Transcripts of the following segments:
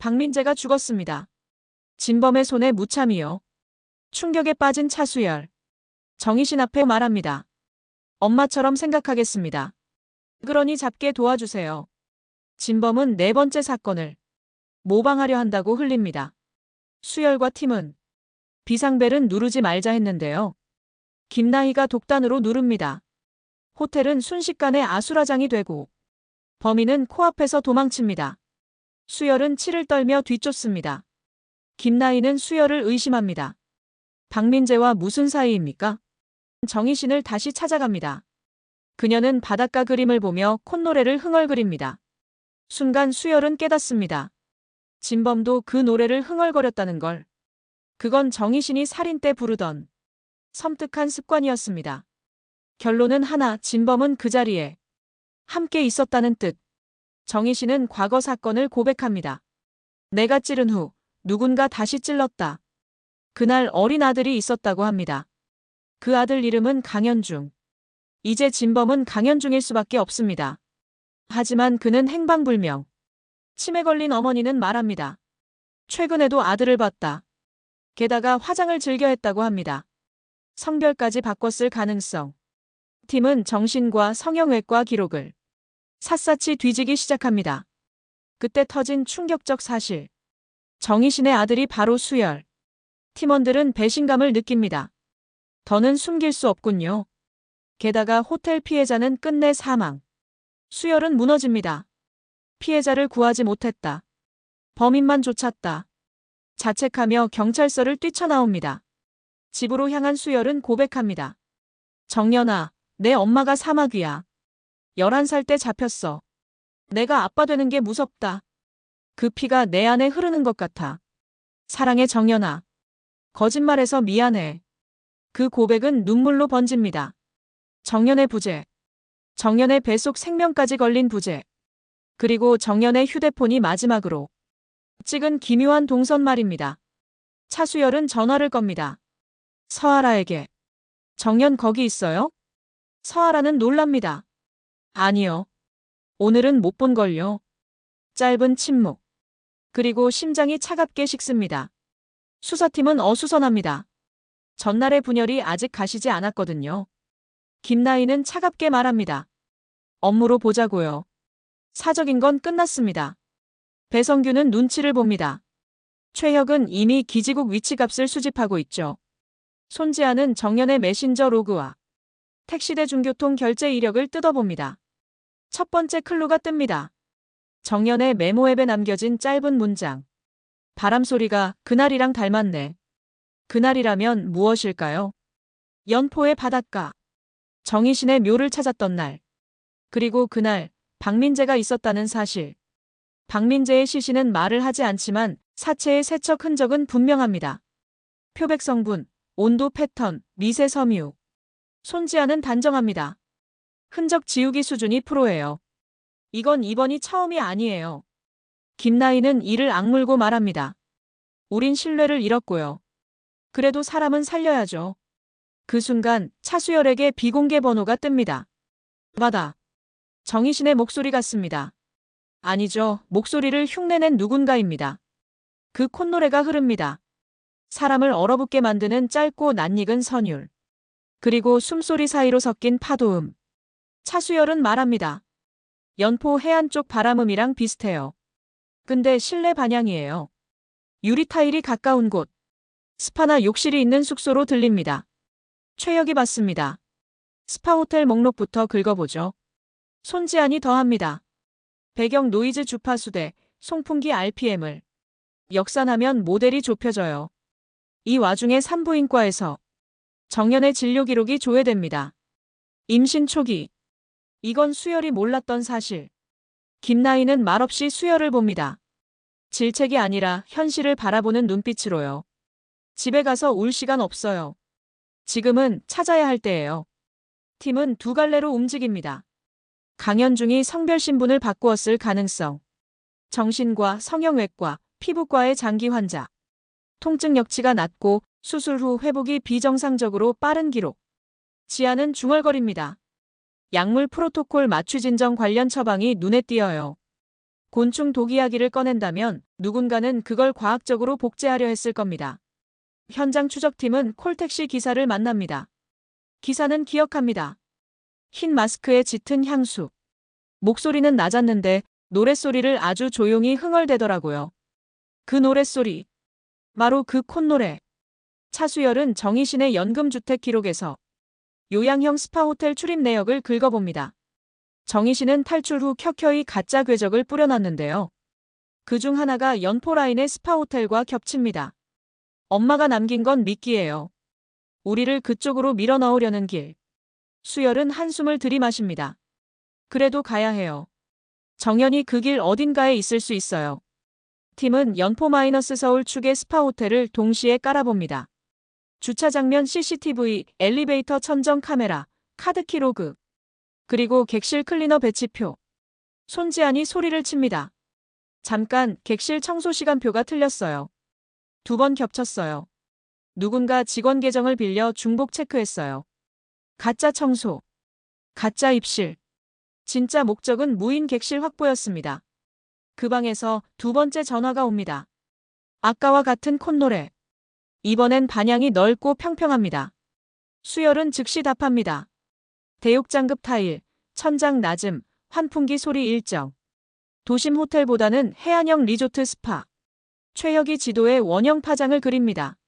박민재가 죽었습니다. 진범의 손에 무참이요. 충격에 빠진 차수열. 정희신 앞에 말합니다. 엄마처럼 생각하겠습니다. 그러니 잡게 도와주세요. 진범은 네 번째 사건을 모방하려 한다고 흘립니다. 수열과 팀은 비상벨은 누르지 말자 했는데요. 김나희가 독단으로 누릅니다. 호텔은 순식간에 아수라장이 되고 범인은 코앞에서 도망칩니다. 수열은 치를 떨며 뒤쫓습니다. 김나희는 수열을 의심합니다. 박민재와 무슨 사이입니까? 정희신을 다시 찾아갑니다. 그녀는 바닷가 그림을 보며 콧노래를 흥얼거립니다. 순간 수열은 깨닫습니다. 진범도 그 노래를 흥얼거렸다는 걸. 그건 정희신이 살인 때 부르던 섬뜩한 습관이었습니다. 결론은 하나, 진범은 그 자리에 함께 있었다는 뜻. 정희신은 과거 사건을 고백합니다. 내가 찌른 후 누군가 다시 찔렀다. 그날 어린 아들이 있었다고 합니다. 그 아들 이름은 강현중. 이제 진범은 강현중일 수밖에 없습니다. 하지만 그는 행방불명. 치매 걸린 어머니는 말합니다. 최근에도 아들을 봤다. 게다가 화장을 즐겨 했다고 합니다. 성별까지 바꿨을 가능성. 팀은 정신과 성형외과 기록을 샅샅이 뒤지기 시작합니다. 그때 터진 충격적 사실. 정희신의 아들이 바로 수열. 팀원들은 배신감을 느낍니다. 더는 숨길 수 없군요. 게다가 호텔 피해자는 끝내 사망. 수열은 무너집니다. 피해자를 구하지 못했다. 범인만 쫓았다. 자책하며 경찰서를 뛰쳐나옵니다. 집으로 향한 수열은 고백합니다. 정연아, 내 엄마가 사마귀야. 11살 때 잡혔어. 내가 아빠 되는 게 무섭다. 그 피가 내 안에 흐르는 것 같아. 사랑해 정연아. 거짓말해서 미안해. 그 고백은 눈물로 번집니다. 정연의 부재. 정연의 뱃속 생명까지 걸린 부재. 그리고 정연의 휴대폰이 마지막으로 찍은 기묘한 동선 말입니다. 차수열은 전화를 겁니다. 서아라에게. 정연 거기 있어요? 서아라는 놀랍니다. 아니요. 오늘은 못 본걸요. 짧은 침묵. 그리고 심장이 차갑게 식습니다. 수사팀은 어수선합니다. 전날의 분열이 아직 가시지 않았거든요. 김나희는 차갑게 말합니다. 업무로 보자고요. 사적인 건 끝났습니다. 배성규는 눈치를 봅니다. 최혁은 이미 기지국 위치값을 수집하고 있죠. 손지아는 정연의 메신저 로그와 택시대 중교통 결제 이력을 뜯어봅니다. 첫 번째 클루가 뜹니다. 정연의 메모 앱에 남겨진 짧은 문장. 바람 소리가 그날이랑 닮았네. 그날이라면 무엇일까요? 연포의 바닷가. 정희신의 묘를 찾았던 날. 그리고 그날 박민재가 있었다는 사실. 박민재의 시신은 말을 하지 않지만 사체의 세척 흔적은 분명합니다. 표백 성분, 온도 패턴, 미세 섬유. 손지아는 단정합니다. 흔적 지우기 수준이 프로예요. 이건 이번이 처음이 아니에요. 김나희는 이를 악물고 말합니다. 우린 신뢰를 잃었고요. 그래도 사람은 살려야죠. 그 순간 차수열에게 비공개 번호가 뜹니다. 받아. 정희신의 목소리 같습니다. 아니죠. 목소리를 흉내낸 누군가입니다. 그 콧노래가 흐릅니다. 사람을 얼어붙게 만드는 짧고 낯익은 선율. 그리고 숨소리 사이로 섞인 파도음. 차수열은 말합니다. 연포 해안 쪽 바람음이랑 비슷해요. 근데 실내 반향이에요. 유리 타일이 가까운 곳. 스파나 욕실이 있는 숙소로 들립니다. 최혁이 받습니다. 스파 호텔 목록부터 긁어보죠. 손지안이 더합니다. 배경 노이즈 주파수대, 송풍기 RPM을. 역산하면 모델이 좁혀져요. 이 와중에 산부인과에서 정연의 진료 기록이 조회됩니다. 임신 초기. 이건 수열이 몰랐던 사실. 김나희는 말없이 수열을 봅니다. 질책이 아니라 현실을 바라보는 눈빛으로요. 집에 가서 울 시간 없어요. 지금은 찾아야 할 때예요. 팀은 두 갈래로 움직입니다. 강현중이 성별 신분을 바꾸었을 가능성. 정신과 성형외과, 피부과의 장기 환자. 통증 역치가 낮고 수술 후 회복이 비정상적으로 빠른 기록. 지아는 중얼거립니다. 약물 프로토콜 맞추 진정 관련 처방이 눈에 띄어요. 곤충 독 이야기를 꺼낸다면 누군가는 그걸 과학적으로 복제하려 했을 겁니다. 현장 추적팀은 콜택시 기사를 만납니다. 기사는 기억합니다. 흰 마스크에 짙은 향수. 목소리는 낮았는데 노랫소리를 아주 조용히 흥얼대더라고요. 그 노랫소리. 바로 그 콧노래. 차수열은 정희신의 연금주택 기록에서 요양형 스파호텔 출입 내역을 긁어봅니다. 정희신은 탈출 후 켜켜이 가짜 궤적을 뿌려놨는데요. 그 중 하나가 연포라인의 스파호텔과 겹칩니다. 엄마가 남긴 건 미끼예요. 우리를 그쪽으로 밀어넣으려는 길. 수열은 한숨을 들이마십니다. 그래도 가야 해요. 정연이 그 길 어딘가에 있을 수 있어요. 팀은 연포 마이너스 서울 축의 스파호텔을 동시에 깔아봅니다. 주차 장면 CCTV, 엘리베이터 천정 카메라, 카드 키 로그, 그리고 객실 클리너 배치표. 손지안이 소리를 칩니다. 잠깐 객실 청소 시간표가 틀렸어요. 두 번 겹쳤어요. 누군가 직원 계정을 빌려 중복 체크했어요. 가짜 청소. 가짜 입실. 진짜 목적은 무인 객실 확보였습니다. 그 방에서 두 번째 전화가 옵니다. 아까와 같은 콧노래. 이번엔 반향이 넓고 평평합니다. 수열은 즉시 답합니다. 대욕장급 타일, 천장 낮음, 환풍기 소리 일정. 도심 호텔보다는 해안형 리조트 스파. 최혁이 지도에 원형 파장을 그립니다.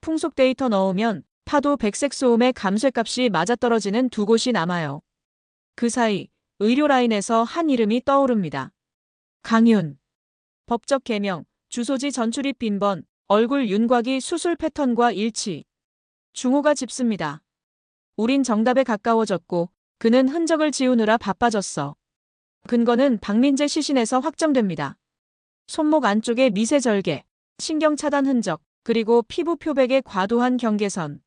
풍속 데이터 넣으면 파도 백색 소음의 감쇠값이 맞아떨어지는 두 곳이 남아요. 그 사이 의료 라인에서 한 이름이 떠오릅니다. 강윤. 법적 개명, 주소지 전출입 빈번, 얼굴 윤곽이 수술 패턴과 일치. 중호가 짚습니다. 우린 정답에 가까워졌고 그는 흔적을 지우느라 바빠졌어. 근거는 박민재 시신에서 확정됩니다. 손목 안쪽에 미세 절개, 신경 차단 흔적, 그리고 피부 표백의 과도한 경계선.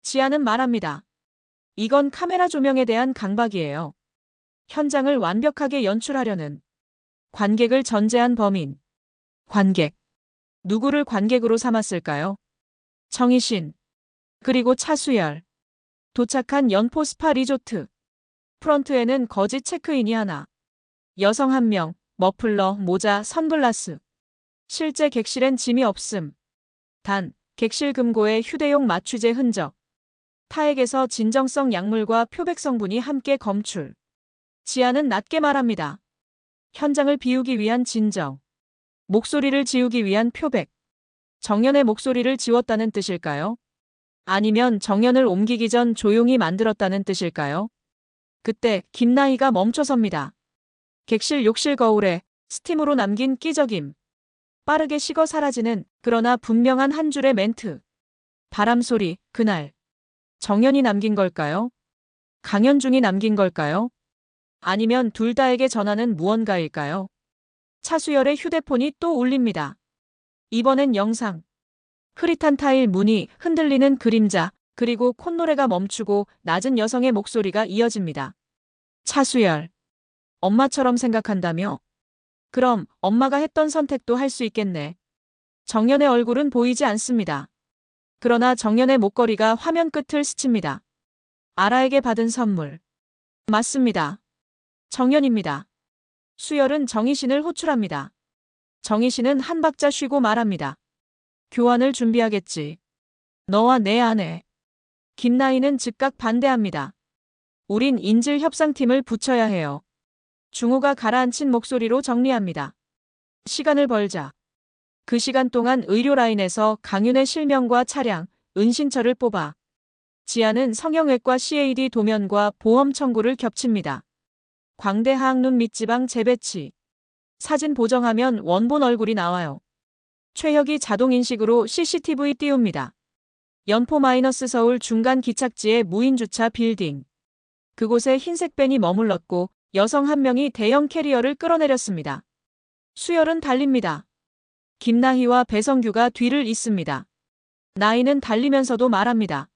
지아는 말합니다. 이건 카메라 조명에 대한 강박이에요. 현장을 완벽하게 연출하려는 관객을 전제한 범인. 관객. 누구를 관객으로 삼았을까요? 정희신. 그리고 차수열. 도착한 연포 스파 리조트. 프런트에는 거짓 체크인이 하나. 여성 한 명, 머플러, 모자, 선글라스. 실제 객실엔 짐이 없음. 단, 객실 금고에 휴대용 마취제 흔적. 타액에서 진정성 약물과 표백 성분이 함께 검출. 지아는 낮게 말합니다. 현장을 비우기 위한 진정. 목소리를 지우기 위한 표백. 정연의 목소리를 지웠다는 뜻일까요? 아니면 정연을 옮기기 전 조용히 만들었다는 뜻일까요? 그때 김나희가 멈춰섭니다. 객실 욕실 거울에 스팀으로 남긴 끼적임. 빠르게 식어 사라지는 그러나 분명한 한 줄의 멘트. 바람 소리, 그날. 정연이 남긴 걸까요? 강현중이 남긴 걸까요? 아니면 둘 다에게 전하는 무언가일까요? 차수열의 휴대폰이 또 울립니다. 이번엔 영상. 흐릿한 타일 무늬, 흔들리는 그림자, 그리고 콧노래가 멈추고 낮은 여성의 목소리가 이어집니다. 차수열. 엄마처럼 생각한다며? 그럼 엄마가 했던 선택도 할 수 있겠네. 정연의 얼굴은 보이지 않습니다. 그러나 정연의 목걸이가 화면 끝을 스칩니다. 아라에게 받은 선물. 맞습니다. 정연입니다. 수열은 정희신을 호출합니다. 정희신은 한 박자 쉬고 말합니다. 교환을 준비하겠지. 너와 내 아내. 김나희는 즉각 반대합니다. 우린 인질 협상팀을 붙여야 해요. 중호가 가라앉힌 목소리로 정리합니다. 시간을 벌자. 그 시간 동안 의료 라인에서 강윤의 실명과 차량, 은신처를 뽑아. 지아는 성형외과 CAD 도면과 보험 청구를 겹칩니다. 광대 하악눈 밑지방 재배치. 사진 보정하면 원본 얼굴이 나와요. 최혁이 자동인식으로 CCTV 띄웁니다. 연포 마이너스 서울 중간 기착지의 무인주차 빌딩. 그곳에 흰색 밴이 머물렀고 여성 한 명이 대형 캐리어를 끌어내렸습니다. 수열은 달립니다. 김나희와 배성규가 뒤를 잇습니다. 나이는 달리면서도 말합니다.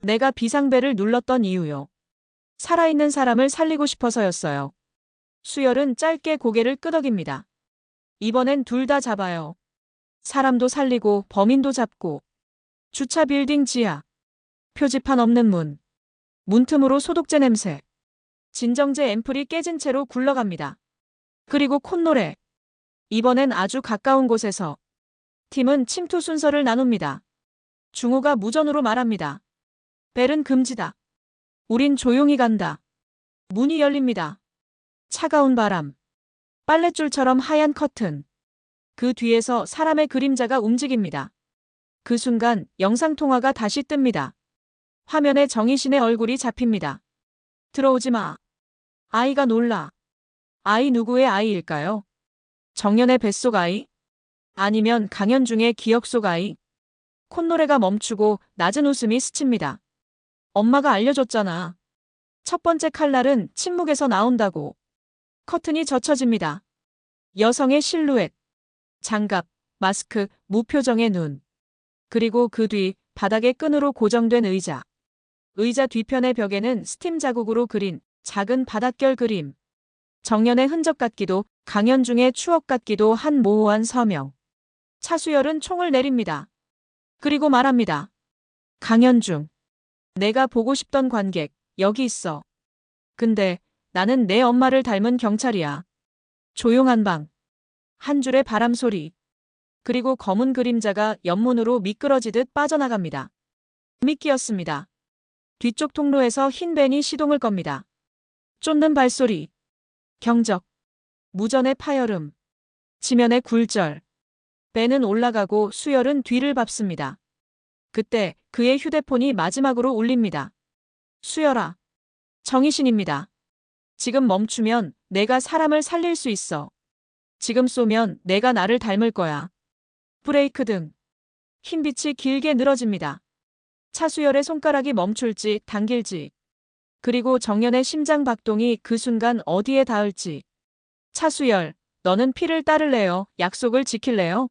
내가 비상벨을 눌렀던 이유요. 살아있는 사람을 살리고 싶어서였어요. 수열은 짧게 고개를 끄덕입니다. 이번엔 둘 다 잡아요. 사람도 살리고 범인도 잡고. 주차 빌딩 지하. 표지판 없는 문. 문틈으로 소독제 냄새. 진정제 앰플이 깨진 채로 굴러갑니다. 그리고 콧노래. 이번엔 아주 가까운 곳에서. 팀은 침투 순서를 나눕니다. 중호가 무전으로 말합니다. 벨은 금지다. 우린 조용히 간다. 문이 열립니다. 차가운 바람. 빨랫줄처럼 하얀 커튼. 그 뒤에서 사람의 그림자가 움직입니다. 그 순간 영상통화가 다시 뜹니다. 화면에 정희신의 얼굴이 잡힙니다. 들어오지 마. 아이가 놀라. 아이 누구의 아이일까요? 정연의 뱃속 아이? 아니면 강연 중의 기억 속 아이? 콧노래가 멈추고 낮은 웃음이 스칩니다. 엄마가 알려줬잖아. 첫 번째 칼날은 침묵에서 나온다고. 커튼이 젖혀집니다. 여성의 실루엣. 장갑, 마스크, 무표정의 눈. 그리고 그 뒤 바닥에 끈으로 고정된 의자. 의자 뒤편의 벽에는 스팀 자국으로 그린 작은 바닷결 그림. 정연의 흔적 같기도 강연 중의 추억 같기도 한 모호한 서명. 차수열은 총을 내립니다. 그리고 말합니다. 강연 중. 내가 보고 싶던 관객, 여기 있어. 근데 나는 내 엄마를 닮은 경찰이야. 조용한 방. 한 줄의 바람 소리. 그리고 검은 그림자가 연문으로 미끄러지듯 빠져나갑니다. 미끼였습니다. 뒤쪽 통로에서 흰 벤이 시동을 겁니다. 쫓는 발소리. 경적. 무전의 파열음. 지면의 굴절. 벤은 올라가고 수열은 뒤를 밟습니다. 그때 그의 휴대폰이 마지막으로 울립니다. 수열아. 정희신입니다. 지금 멈추면 내가 사람을 살릴 수 있어. 지금 쏘면 내가 나를 닮을 거야. 브레이크 등. 흰빛이 길게 늘어집니다. 차수열의 손가락이 멈출지 당길지. 그리고 정연의 심장 박동이 그 순간 어디에 닿을지. 차수열, 너는 피를 따를래요? 약속을 지킬래요?